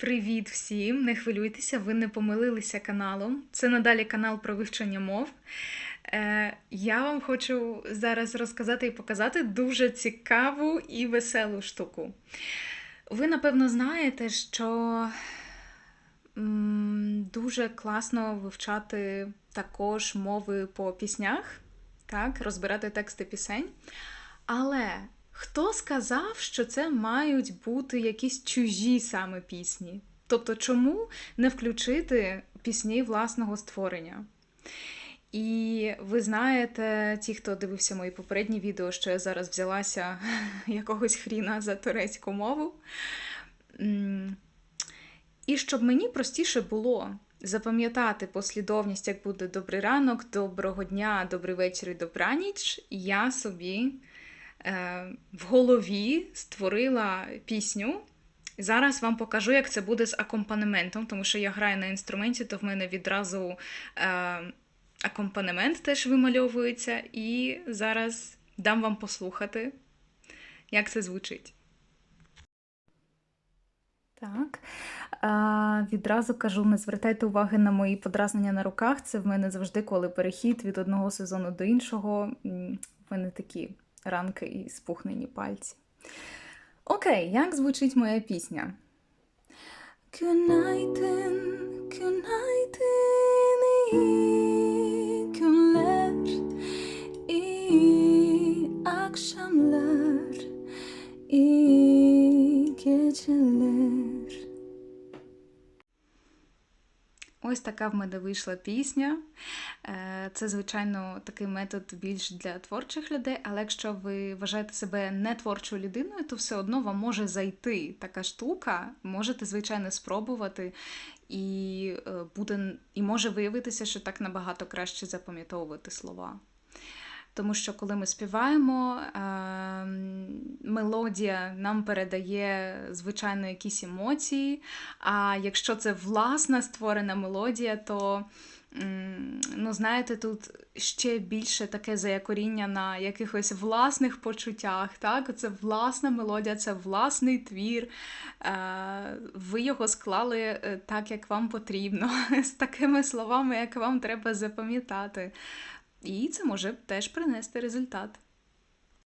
Привіт всім! Не хвилюйтеся, ви не помилилися каналом. Це надалі канал про вивчення мов. Е, я вам хочу зараз розказати і показати дуже цікаву і веселу штуку. Ви, напевно, знаєте, що дуже класно вивчати також мови по піснях, так, розбирати тексти пісень. Але хто сказав, що це мають бути якісь чужі саме пісні? Тобто, чому не включити пісні власного створення? І ви знаєте, ті, хто дивився мої попередні відео, що я зараз взялася якогось хріна за турецьку мову. І щоб мені простіше було запам'ятати послідовність, як буде добрий ранок, доброго дня, добрий вечір і добраніч, я собі в голові створила пісню. Зараз вам покажу, як це буде з акомпанементом, тому що я граю на інструменті, то в мене відразу е, акомпанемент теж вимальовується. І зараз дам вам послухати, як це звучить. Так. А, відразу кажу, не звертайте уваги на мої подразнення на руках. Це в мене завжди, коли перехід від одного сезону до іншого. В мене такі ранки і спухнені пальці. Окей, як звучить моя пісня? Günaydın, günaydın, iyi günler, iyi akşamlar, iyi Ось така в мене вийшла пісня. Е, Це, звичайно, такий метод більш для творчих людей, але якщо ви вважаєте себе не творчою людиною, то все одно вам може зайти така штука, можете, звичайно, спробувати, і е, буде, і може виявитися, що так набагато краще запам'ятовувати слова. Тому що коли ми співаємо, е, мелодія нам передає, звичайно, якісь емоції. А якщо це власна створена мелодія, то ну, знаєте, тут ще більше таке заякоріння на якихось власних почуттях. Так? Це власна мелодія, це власний твір. Е, Ви його склали е, так, як вам потрібно, з такими словами, як вам треба запам'ятати. І це може теж принести результат.